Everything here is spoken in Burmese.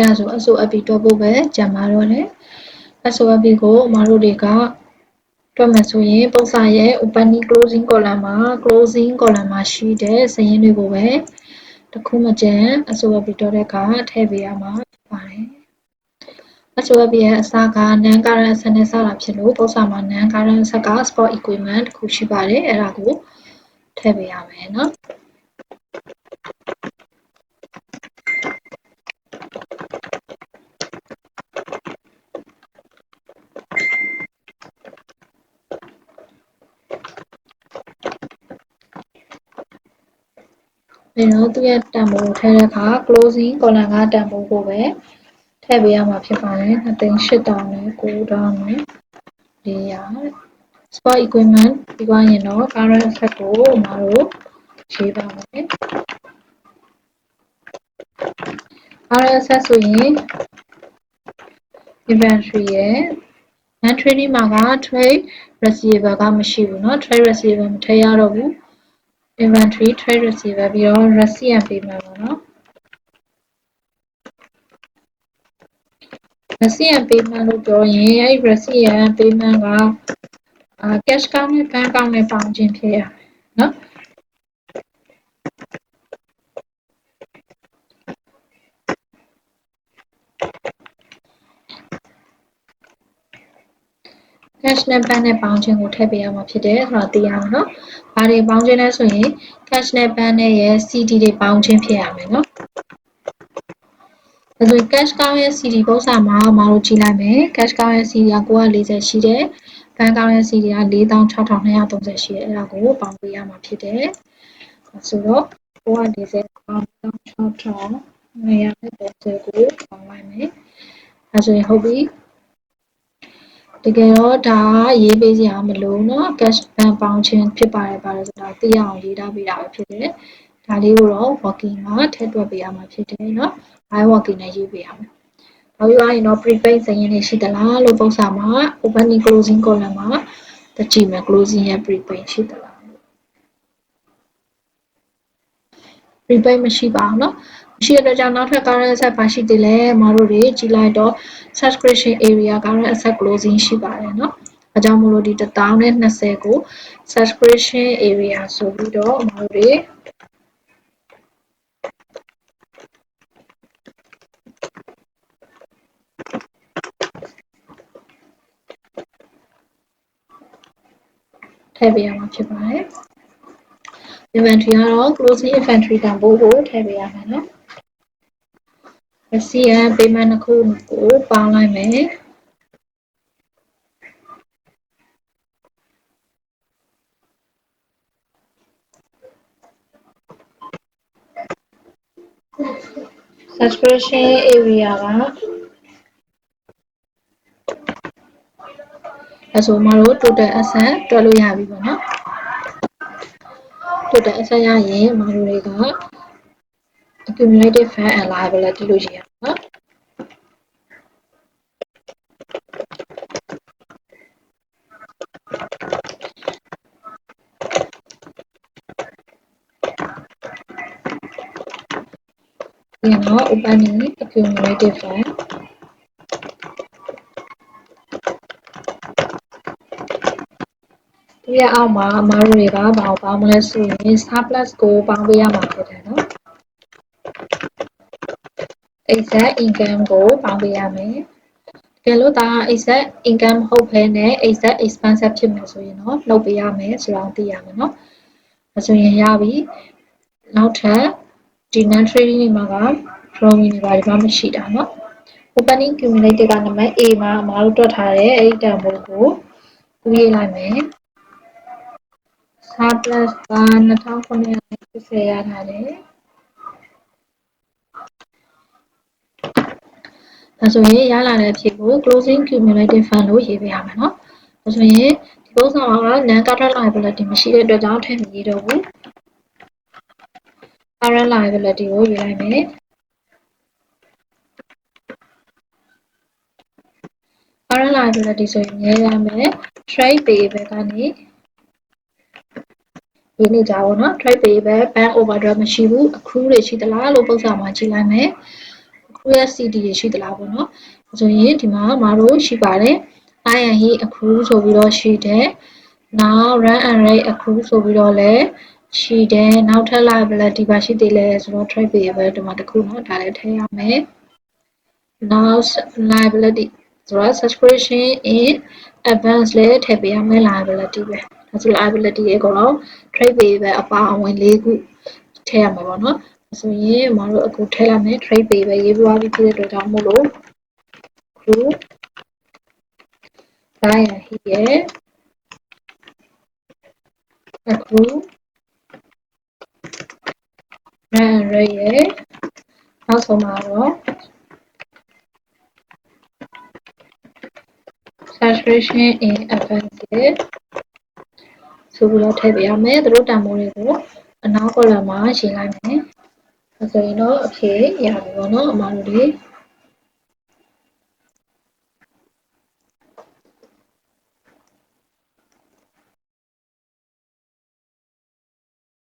အဲဒါဆို SOFB တွက်ဖို့ပဲကြံပါတော့တယ် SOFB ကိုအမတို့တွေကတွက်မယ်ဆိုရင်ပုံစံရဲ့ opening closing column မှာ closing column မှာရှိတဲ့စာရင်းတွေကိုပဲတစ်ခုမကျန် SOFB တွက်တဲ့အခါထည့်ပေးရမှာဖြစ်ပါတယ် SOFB ရဲ့အစက non current asset နဲ့စတာဖြစ်လို့ပုံစံမှာ non current asset က spot equipment တစ်ခုရှိပါတယ်အဲ့ဒါကိုထည့်ပေးရမယ်เนาะ ပြီးတော့သူ့ရဲ့တန်ဖိုးကိုထည့်တဲ့အခါ closing column ကတန်ဖိုးကိုပဲထည့်ပေးရမှာဖြစ်ပါတယ်2သိန်း8000နဲ့9000နဲ့400 spot equipment ပြီးသွားရင်တော့ current asset ကိုအမတို့ရေးပါမယ် current asset ဆိုရင် inventory ရဲ့ non trading မှာက trade receivable ကမရှိဘူးเนาะ trade receivable မထည့်ရတော့ဘူး inventory trade receiver ပြီးတော့ receipt and payment ပေါ့နော် receipt and payment လို့ပြောရင်အဲ့ receipt and payment ကအာ cash ကောင်းနဲ့ bank ကောင်းနဲ့ပေါင်းခြင်းဖြစ်ရမယ် နော် cash နဲ့ bank နဲ့ပေါင်းခြင်းကိုထည့်ပေးရမှာဖြစ်တယ်ဆိုတော့သိရမယ်နော်။ဘာတွေပေါင်းခြင်းလဲဆိုရင် cash နဲ့ bank နဲ့ရဲ့ CD တွေပေါင်းခြင်းဖြစ်ရမယ်နော်။ဒါဆိုရင် cash ကောင်းရဲ့ CD ပုံစံမှာမတို့ကြည့်လိုက်မယ်။ cash ကောင်းရဲ့ CD က940ရှိတယ်။ bank ကောင်းရဲ့ CD က46230ရှိတယ်။အဲ့ဒါကိုပေါင်းပေးရမှာဖြစ်တယ်။ဆိုတော့940ပေါင်း6230ကိုပေါင်းလိုက်မယ်။ဒါဆိုရင်ဟုတ်ပြီ။ တကယ်တော့ဒါကရေးပေးစရာမလိုเนาะ cash ban ပေါင်းခြင်းဖြစ်ပါတယ်ပါတယ်ဆိုတာသိရအောင်ရေးထားပေးတာပဲဖြစ်တယ်ဒါလေးကိုတော့ working မှာထည့်တွက်ပေးရမှာဖြစ်တယ်เนาะ by working နဲ့ရေးပေးရမယ်နောက်ပြီးရင်တော့ prepaid စာရင်းတွေရှိသလားလို့ပုံစံမှာ opening closing column မှာတကြည့်မယ် closing ရဲ့ prepaid ရှိသလား း prepaid မရှိပါဘူးเนาะရှိတဲ့အတွက်ကြောင့်နောက်ထပ် current asset ပါရှိသေးလဲမတို့တွေကြည့်လိုက်တော့ subscription area current asset closing ရှိပါတယ်เนาะအကြောင်းမလို့ဒီ1020ကို subscription area ဆိုပြီးတော့မတို့တွေထည့်ပေးရမှာဖြစ်ပါတယ် inventory ကတော့ closing inventory တန်ဖိုးကိုထည့်ပေးရမယ်နော် receipt and payment နှစ်ခုကိုပေါင်းလိုက်မယ်။ subscription area ကအဲဆိုမတို့ total asset တွက်လို့ရပြီပေါ့နော် total asset ရရင်မတို့တွေက accumulated fund and liability လို့ရေးရမှာနော် သူရအောက်မှာအမားတို့တွေကဘာကိုပေါင်းမလဲဆိုရင် surplus ကိုပေါင်းပေးရမှာဖြစ်တယ်နော် exact income ကိုပေါင်းပေးရမယ်တကယ်လို့ဒါ exact income ဟုတ်ဖဲနဲ့ exact expense ဖြစ်မယ်ဆိုရင်တော့နှုတ်ပေးရမယ်ဆိုတော့သိရမယ်နော်ဒါဆိုရင်ရပြီနောက်ထပ်ဒီ non trading တွေမှာက drawing တွေဘာမှမရှိတာနော် opening cumulative ကနံပါတ် A မှာအမားတို့တွက်ထားတဲ့အဲ့ဒီတန်ဖိုးကိုကူးရေးလိုက်မယ် 5 plus က2980ရထားတယ်။ဒါဆိုရင်ရလာတဲ့အဖြစ်ကို closing cumulative fund လို့ရေးပေးရမယ်နော်။ဒါဆိုရင်ဒီပုံစံမှာ non current liability မရှိတဲ့အတွက်ကြောင့်ထည့်မရေးတော့ဘူး။ current liability ကိုရေးလိုက်မယ်။ current liability ဆိုရင်ရေးရမယ် trade payable ကနေ ပေးနေကြပါတော့နော် trade payable bank overdraft မရှိဘူး accrue တွေရှိသလားလို့ပုံစံမှာကြည့်လိုက်မယ် accrue ရဲ့ CD တွေရှိသလားပေါ့နော်ဆိုရင်ဒီမှာမတို့ရှိပါတယ် I and he accrue ဆိုပြီးတော့ရှိတယ် now run and rate accrue ဆိုပြီးတော့လည်းရှိတယ်နောက်ထပ် liability ပါရှိသေးလဲဆိုတော့ trade payable ဒီမှာတစ်ခုနော်ဒါလည်းထည့်ရမယ် now liability ဆိုတော့ subscription in advance လဲထည့်ပေးရမယ် liability ပဲ ဆို liability ရဲ့ကတော့ trade payable အပါအဝင်၄ခုထည့်ရမှာပေါ့နော်ဆိုရင်မတို့အခုထည့်လိုက်မယ် trade payable ရေးပွားပြီးဖြစ်တဲ့အတွက်ကြောင့်မို့လို့ group ဒါရဟိရဲ့ accrue run rate ရဲ့နောက်ဆုံးမှာတော့ saturation in advance ရဲ့ ဆိုပြီးတော့ထည့်ပေးရမယ်သူတို့တန်ဖိုးတွေကိုအနောက် column မှာရေးလိုက်မယ်အဲဆိုရင်တော့အဖြေရပြီပေါ့နော်အမတို့တွေ